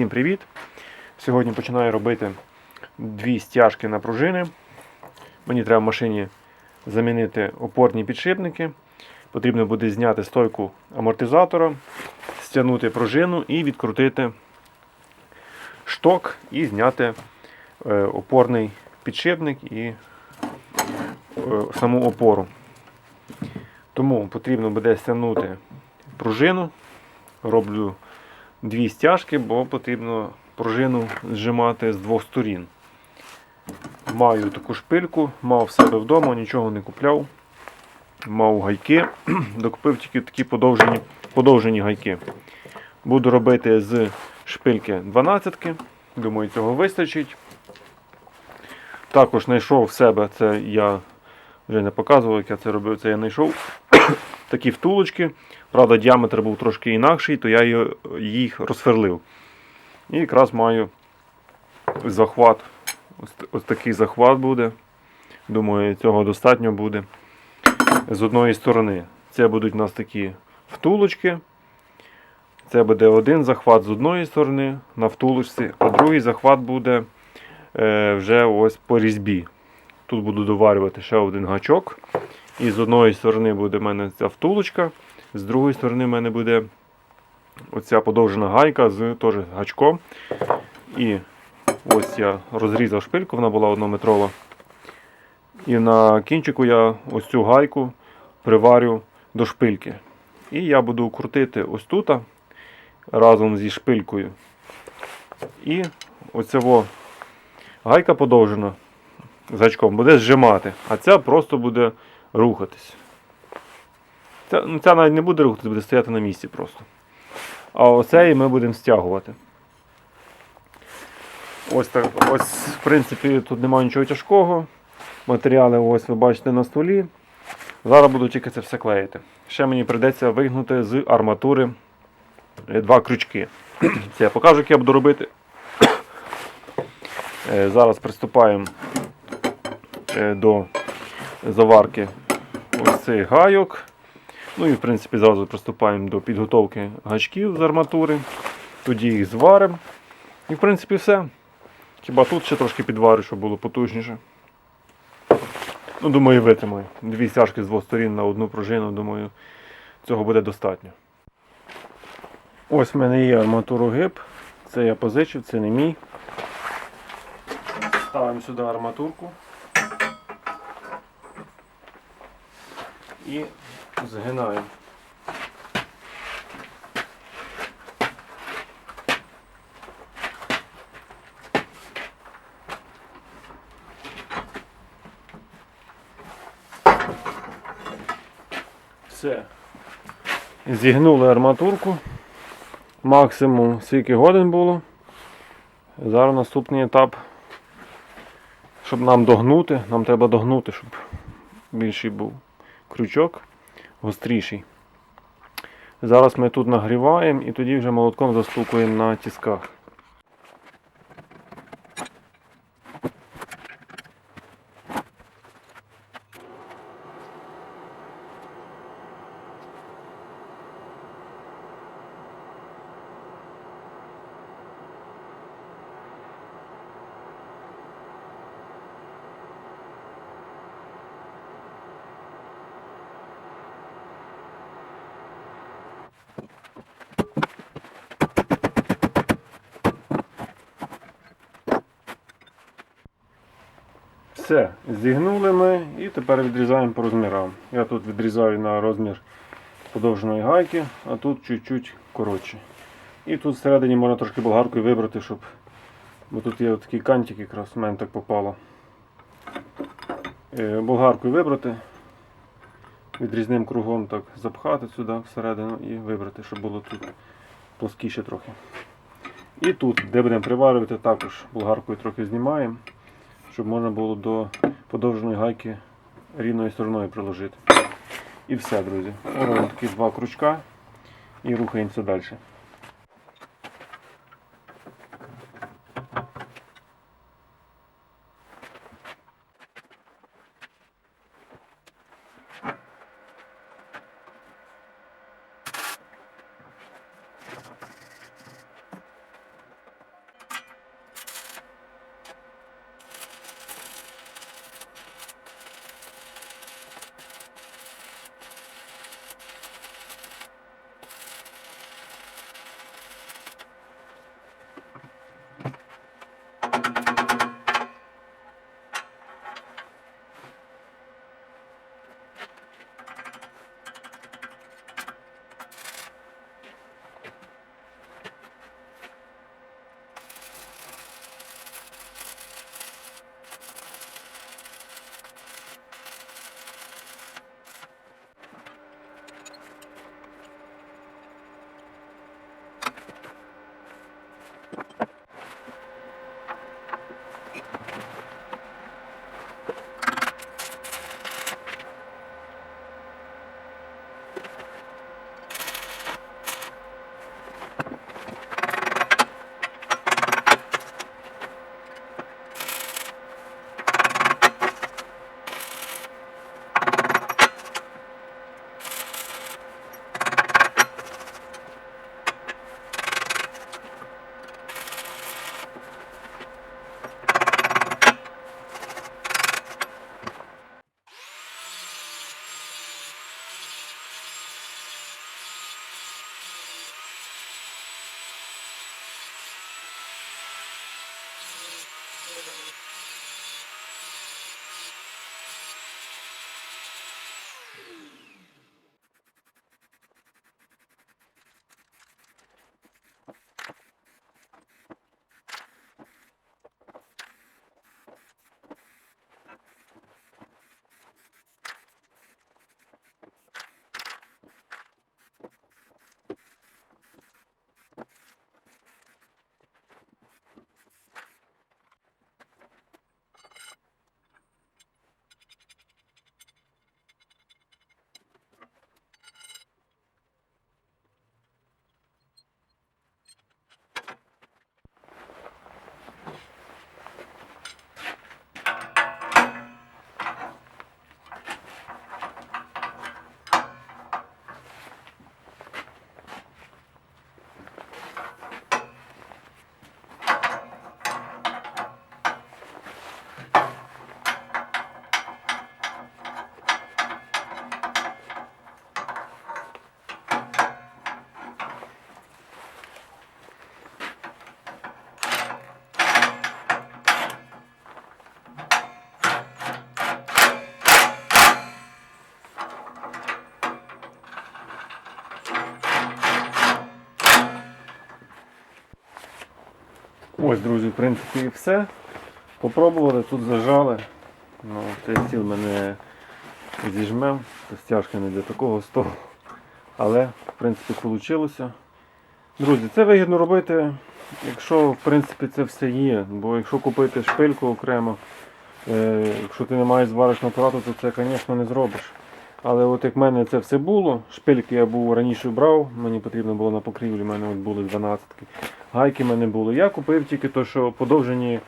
Всім привіт! Сьогодні починаю робити дві стяжки на пружини. Мені треба в машині замінити опорні підшипники. Потрібно буде зняти стойку амортизатора, стягнути пружину і відкрутити шток і зняти е, опорний підшипник і е, саму опору. Тому потрібно буде стягнути пружину. Роблю дві стяжки, бо потрібно пружину зжимати з двох сторін. Маю таку шпильку, мав в себе вдома, нічого не купляв. Мав гайки, докупив тільки такі подовжені, подовжені гайки. Буду робити з шпильки 12 Думаю, цього вистачить. Також знайшов в себе, це я вже не показував, як я це робив, це я знайшов такі втулочки. Правда, діаметр був трошки інакший, то я їх розферлив. І якраз маю захват. Ось, ось такий захват буде. Думаю, цього достатньо буде. З одної сторони. Це будуть у нас такі втулочки. Це буде один захват з одної сторони на втулочці, а другий захват буде е, вже ось по різьбі. Тут буду доварювати ще один гачок. І з одної сторони буде в мене ця втулочка, з другої сторони в мене буде оця подовжена гайка з теж гачком. І ось я розрізав шпильку, вона була однометрова. І на кінчику я ось цю гайку приварю до шпильки. І я буду крутити ось тут разом зі шпилькою. І оця гайка подовжена з гачком буде зжимати, а ця просто буде рухатись. Ну, ця навіть не буде рухатись, буде стояти на місці просто. А оцеї ми будемо стягувати. Ось так, ось, в принципі, тут немає нічого тяжкого. Матеріали ось ви бачите на столі. Зараз буду тільки це все клеїти. Ще мені прийдеться вигнути з арматури е, два крючки. Це я покажу, як я буду робити. Е, Зараз приступаємо е, до заварки цих гайок. Ну і в принципі зразу приступаємо до підготовки гачків з арматури. Тоді їх зваримо. І в принципі все. Хіба тут ще трошки підварю, щоб було потужніше. Ну, думаю, витримаю. Дві стяжки з двох сторін на одну пружину, думаю, цього буде достатньо. Ось в мене є арматурогиб. Це я позичив, це не мій. Ставимо сюди арматурку. І згинаємо. Все. Зігнули арматурку. Максимум скільки годин було. Зараз наступний етап. Щоб нам догнути, нам треба догнути, щоб більший був крючок, гостріший. Зараз ми тут нагріваємо і тоді вже молотком застукуємо на тісках. Все, зігнули ми і тепер відрізаємо по розмірам. Я тут відрізаю на розмір подовженої гайки, а тут чуть-чуть коротше. І тут всередині можна трошки болгаркою вибрати, щоб. Бо тут є такий кантик, якраз в мене так попало. Е, Болгаркою вибрати, відрізним кругом так запхати сюди всередину і вибрати, щоб було тут плоскіше трохи. І тут, де будемо приварювати, також болгаркою трохи знімаємо щоб можна було до подовженої гайки рівною стороною приложити. І все, друзі. Ось такі два крючка і рухаємося далі. Ось, друзі, в принципі, і все. Попробували, тут зажали. Ну, цей стіл мене зіжмем, то стяжка не для такого столу. Але, в принципі, вийшло. Друзі, це вигідно робити, якщо в принципі це все є. Бо якщо купити шпильку окремо, е, якщо ти не маєш зварочного апарату, то це, звісно, не зробиш. Але от як в мене це все було, шпильки я був раніше брав, мені потрібно було на покрівлі, в мене от були 12 Гайки в мене були. Я купив тільки то, що подовжені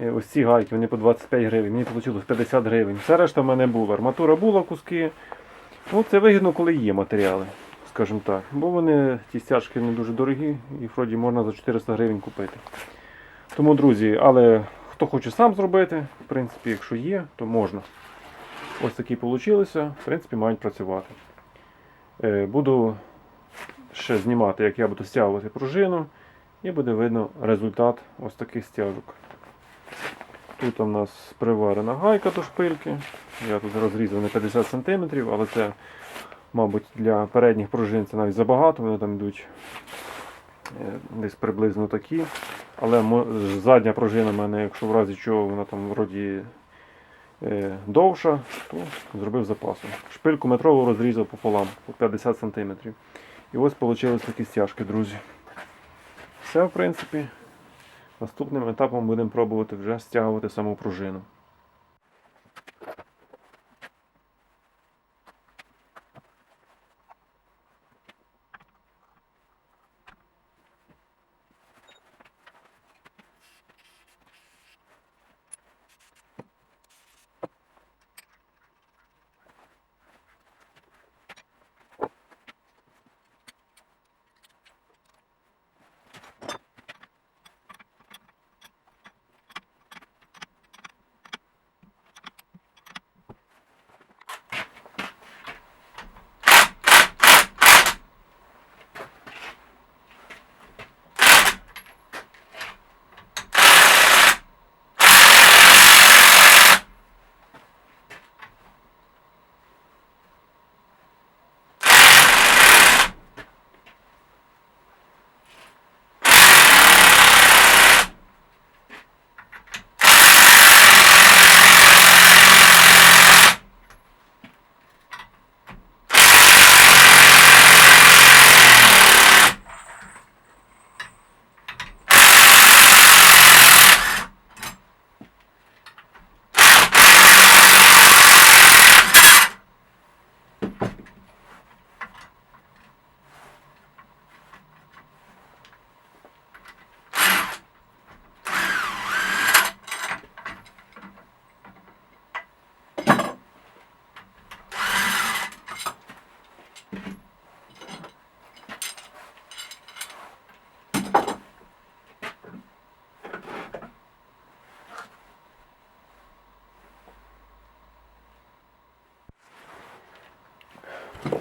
е, ось ці гайки, вони по 25 гривень, мені вийшло 50 гривень. Все решта в мене було. Арматура була, куски. Ну, це вигідно, коли є матеріали, скажімо так. Бо вони ті стяжки не дуже дорогі, їх вроді можна за 400 гривень купити. Тому, друзі, але хто хоче сам зробити, в принципі, якщо є, то можна. Ось такі вийшли, в принципі, мають працювати. Е, Буду ще знімати, як я буду стягувати пружину, і буде видно результат ось таких стяжок. Тут у нас приварена гайка до шпильки. Я тут розрізав на 50 см, але це, мабуть, для передніх пружин це навіть забагато, вони там йдуть е, десь приблизно такі. Але задня пружина в мене, якщо в разі чого вона там вроді е, довша, то зробив запасом. Шпильку метрову розрізав пополам по 50 см. І ось вийшли такі стяжки, друзі. Все, в принципі. Наступним етапом будемо пробувати вже стягувати саму пружину.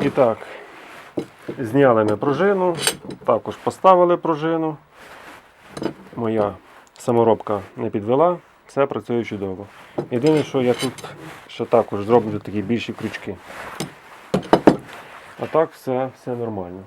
І так, зняли ми пружину, також поставили пружину. Моя саморобка не підвела, все працює чудово. Єдине, що я тут ще також зроблю такі більші крючки. А так все, все нормально.